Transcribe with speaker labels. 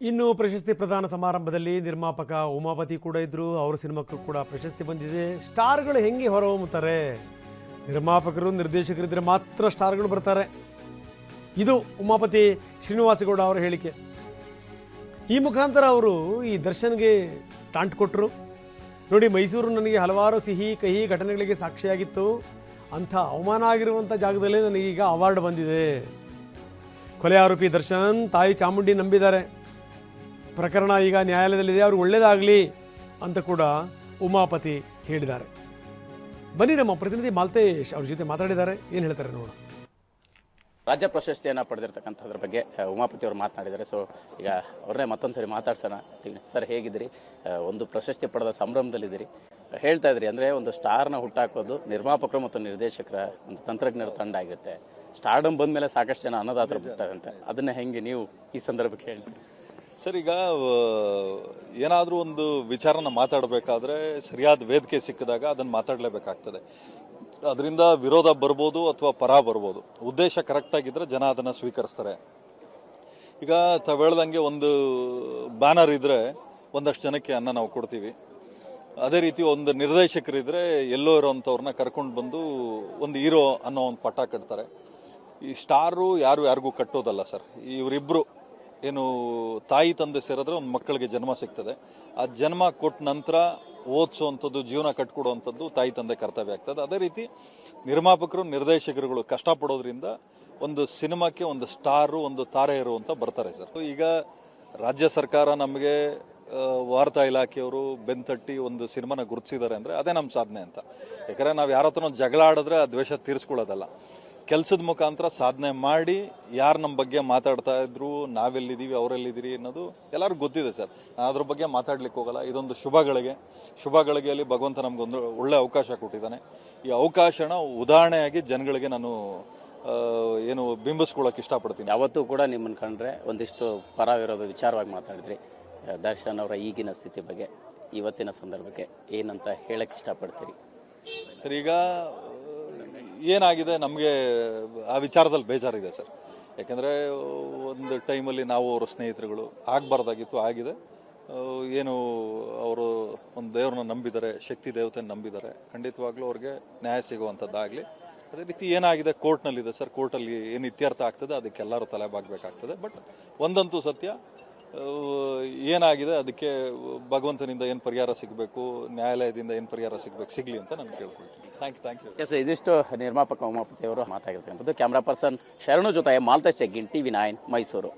Speaker 1: ಇನ್ನು ಪ್ರಶಸ್ತಿ ಪ್ರದಾನ ಸಮಾರಂಭದಲ್ಲಿ ನಿರ್ಮಾಪಕ ಉಮಾಪತಿ ಕೂಡ ಇದ್ರು, ಅವ್ರ ಸಿನಿಮಾಕ್ಕೂ ಕೂಡ ಪ್ರಶಸ್ತಿ ಬಂದಿದೆ. ಸ್ಟಾರ್ಗಳು ಹೆಂಗೆ ಹೊರಹೊಮ್ಮುತ್ತಾರೆ? ನಿರ್ಮಾಪಕರು ನಿರ್ದೇಶಕರಿದ್ದರೆ ಮಾತ್ರ ಸ್ಟಾರ್ಗಳು ಬರ್ತಾರೆ. ಇದು ಉಮಾಪತಿ ಶ್ರೀನಿವಾಸಗೌಡ ಅವರ ಹೇಳಿಕೆ. ಈ ಮುಖಾಂತರ ಅವರು ಈ ದರ್ಶನ್ಗೆ ಟಾಂಟ್ ಕೊಟ್ಟರು ನೋಡಿ, ಮೈಸೂರು ನನಗೆ ಹಲವಾರು ಸಿಹಿ, ಕಹಿ ಘಟನೆಗಳಿಗೆ ಸಾಕ್ಷಿಯಾಗಿತ್ತು. ಅಂಥ ಅವಮಾನ ಆಗಿರುವಂಥ ಜಾಗದಲ್ಲೇ ನನಗೀಗ ಅವಾರ್ಡ್ ಬಂದಿದೆ. ಕೊಲೆ ಆರೋಪಿ ದರ್ಶನ್ ತಾಯಿ ಚಾಮುಂಡಿ ನಂಬಿದ್ದಾರೆ. ಪ್ರಕರಣ ಈಗ ನ್ಯಾಯಾಲಯದಲ್ಲಿದೆ ಅವ್ರಿಗೆ ಒಳ್ಳೇದಾಗಲಿ ಅಂತ ಕೂಡ ಉಮಾಪತಿ ಹೇಳಿದ್ದಾರೆ. ಬನ್ನಿ ನಮ್ಮ ಪ್ರತಿನಿಧಿ ಮಾಲ್ತೇಶ್ ಅವ್ರ ಜೊತೆ ಮಾತಾಡಿದ್ದಾರೆ. ಏನು ಹೇಳ್ತಾರೆ ನೋಡೋಣ.
Speaker 2: ರಾಜ್ಯ ಪ್ರಶಸ್ತಿಯನ್ನು ಪಡೆದಿರ್ತಕ್ಕಂಥದ್ರ ಬಗ್ಗೆ ಉಮಾಪತಿ ಅವರು ಮಾತನಾಡಿದ್ದಾರೆ. ಸೊ ಈಗ ಅವ್ರನ್ನೇ ಮತ್ತೊಂದು ಸರಿ ಮಾತಾಡ್ಸೋಣ ಸರ್ ಹೇಗಿದ್ದೀರಿ? ಒಂದು ಪ್ರಶಸ್ತಿ ಪಡೆದ ಸಂಭ್ರಮದಲ್ಲಿದ್ದೀರಿ. ಹೇಳ್ತಾ ಇದ್ರಿ ಅಂದರೆ ಒಂದು ಸ್ಟಾರ್ನ ಹುಟ್ಟಾಕೋದು ನಿರ್ಮಾಪಕರು ಮತ್ತು ನಿರ್ದೇಶಕರ ಒಂದು ತಂತ್ರಜ್ಞರ ತಂಡ ಆಗಿರುತ್ತೆ ಸ್ಟಾರ್ಡಮ್ ಬಂದಮೇಲೆ ಸಾಕಷ್ಟು ಜನ ಅನ್ನದಾತರು ಬರ್ತಾರಂತೆ ಅದನ್ನು ಹೆಂಗೆ ನೀವು ಈ ಸಂದರ್ಭಕ್ಕೆ ಹೇಳ್ತೀರಿ?
Speaker 3: ಸರ್, ಈಗ ಏನಾದರೂ ಒಂದು ವಿಚಾರನ ಮಾತಾಡಬೇಕಾದ್ರೆ ಸರಿಯಾದ ವೇದಿಕೆ ಸಿಕ್ಕಿದಾಗ ಅದನ್ನು ಮಾತಾಡಲೇಬೇಕಾಗ್ತದೆ. ಅದರಿಂದ ವಿರೋಧ ಬರ್ಬೋದು ಅಥವಾ ಪರ ಬರ್ಬೋದು. ಉದ್ದೇಶ ಕರೆಕ್ಟಾಗಿದ್ದರೆ ಜನ ಅದನ್ನು ಸ್ವೀಕರಿಸ್ತಾರೆ. ಈಗ ತಾವು ಒಂದು ಬ್ಯಾನರ್ ಇದ್ದರೆ ಒಂದಷ್ಟು ಜನಕ್ಕೆ ಅನ್ನ ನಾವು ಕೊಡ್ತೀವಿ. ಅದೇ ರೀತಿ ಒಂದು ನಿರ್ದೇಶಕರಿದ್ದರೆ ಎಲ್ಲೋ ಇರೋವಂಥವ್ರನ್ನ ಕರ್ಕೊಂಡು ಬಂದು ಒಂದು ಹೀರೋ ಅನ್ನೋ ಒಂದು ಪಟ್ಟ ಕಟ್ತಾರೆ. ಈ ಸ್ಟಾರು ಯಾರು ಯಾರಿಗೂ ಕಟ್ಟೋದಲ್ಲ ಸರ್. ಇವರಿಬ್ಬರು ಏನು ತಾಯಿ ತಂದೆ ಸೇರಿದ್ರೆ ಒಂದು ಮಕ್ಕಳಿಗೆ ಜನ್ಮ ಸಿಗ್ತದೆ. ಆ ಜನ್ಮ ಕೊಟ್ಟ ನಂತರ ಓದಿಸೋವಂಥದ್ದು ಜೀವನ ಕಟ್ಕೊಡುವಂಥದ್ದು ತಾಯಿ ತಂದೆ ಕರ್ತವ್ಯ ಆಗ್ತದೆ. ಅದೇ ರೀತಿ ನಿರ್ಮಾಪಕರು, ನಿರ್ದೇಶಕರುಗಳು ಕಷ್ಟಪಡೋದ್ರಿಂದ ಒಂದು ಸಿನಿಮಾಕ್ಕೆ ಒಂದು ಸ್ಟಾರು, ಒಂದು ತಾರೆ ಇರುವಂತ ಬರ್ತಾರೆ ಸರ್. ಈಗ ರಾಜ್ಯ ಸರ್ಕಾರ ನಮಗೆ ವಾರ್ತಾ ಇಲಾಖೆಯವರು ಬೆನ್ತಟ್ಟಿ ಒಂದು ಸಿನಿಮಾನ ಗುರುತಿಸಿದ್ದಾರೆ ಅಂದರೆ ಅದೇ ನಮ್ಮ ಸಾಧನೆ ಅಂತ. ಯಾಕಂದರೆ ನಾವು ಯಾರ ಜಗಳ ಆಡಿದ್ರೆ ಆ ದ್ವೇಷ ತೀರಿಸ್ಕೊಳ್ಳೋದಲ್ಲ. ಕೆಲಸದ ಮುಖಾಂತರ ಸಾಧನೆ ಮಾಡಿ ಯಾರು ನಮ್ಮ ಬಗ್ಗೆ ಮಾತಾಡ್ತಾ ಇದ್ರು ನಾವೆಲ್ಲಿದ್ದೀವಿ ಅವರೆಲ್ಲಿದ್ದೀರಿ ಅನ್ನೋದು ಎಲ್ಲರಿಗೂ ಗೊತ್ತಿದೆ ಸರ್. ನಾನು ಅದ್ರ ಬಗ್ಗೆ ಮಾತಾಡ್ಲಿಕ್ಕೆ ಹೋಗಲ್ಲ. ಇದೊಂದು ಶುಭಗಳಿಗೆ. ಶುಭಗಳಿಗೆಯಲ್ಲಿ ಭಗವಂತ ನಮಗೊಂದು ಒಳ್ಳೆ ಅವಕಾಶ ಕೊಟ್ಟಿದ್ದಾನೆ. ಈ ಅವಕಾಶನ ಉದಾಹರಣೆಯಾಗಿ ಜನಗಳಿಗೆ ನಾನು ಏನು ಬಿಂಬಿಸ್ಕೊಳ್ಳೋಕೆ ಇಷ್ಟಪಡ್ತೀನಿ.
Speaker 2: ಯಾವತ್ತೂ ಕೂಡ ನಿಮ್ಮನ್ನು ಕಂಡ್ರೆ ಒಂದಿಷ್ಟು ಪರವಿರೋದು ವಿಚಾರವಾಗಿ ಮಾತಾಡಿದ್ರಿ. ದರ್ಶನ್ ಅವರ ಈಗಿನ ಸ್ಥಿತಿ ಬಗ್ಗೆ ಇವತ್ತಿನ ಸಂದರ್ಭಕ್ಕೆ ಏನಂತ ಹೇಳಕ್ಕೆ ಇಷ್ಟಪಡ್ತೀರಿ?
Speaker 3: ಸರ್ ಈಗ ಏನಾಗಿದೆ ನಮಗೆ ಆ ವಿಚಾರದಲ್ಲಿ ಬೇಜಾರಿದೆ ಸರ್. ಯಾಕೆಂದರೆ ಒಂದು ಟೈಮಲ್ಲಿ ನಾವು ಅವರ ಸ್ನೇಹಿತರುಗಳು ಆಗಬಾರ್ದಾಗಿತ್ತು, ಆಗಿದೆ. ಏನು ಅವರು ಒಂದು ದೇವ್ರನ್ನ ನಂಬಿದ್ದಾರೆ, ಶಕ್ತಿ ದೇವತೆ ನಂಬಿದ್ದಾರೆ. ಖಂಡಿತವಾಗ್ಲೂ ಅವ್ರಿಗೆ ನ್ಯಾಯ ಸಿಗುವಂಥದ್ದಾಗಲಿ. ಅದೇ ರೀತಿ ಏನಾಗಿದೆ, ಕೋರ್ಟ್ನಲ್ಲಿದೆ ಸರ್. ಕೋರ್ಟಲ್ಲಿ ಏನು ಇತ್ಯರ್ಥ ಆಗ್ತದೆ ಅದಕ್ಕೆಲ್ಲರೂ ತಲೆ ಬಾಗಬೇಕಾಗ್ತದೆ. ಬಟ್ ಒಂದಂತೂ ಸತ್ಯ ಏನಾಗಿದೆ? ಅದಕ್ಕೆ ಭಗವಂತನಿಂದ ಏನು ಪರಿಹಾರ ಸಿಗಬೇಕು? ನ್ಯಾಯಾಲಯದಿಂದ ಏನು ಪರಿಹಾರ ಸಿಗಬೇಕು? ಸಿಗಲಿ ಅಂತ ನಾನು ಕೇಳ್ಕೊಳ್ತೀನಿ. Thank you thank you
Speaker 2: yes ಇದಿಷ್ಟು ನಿರ್ಮಾಪಕ ಉಮಾಪತಿ ಅವರು ಕ್ಯಾಮ್ರಾ ಪರ್ಸನ್ ಶರಣು ಜೊತೆ Maltesh T V nine, Mysuru.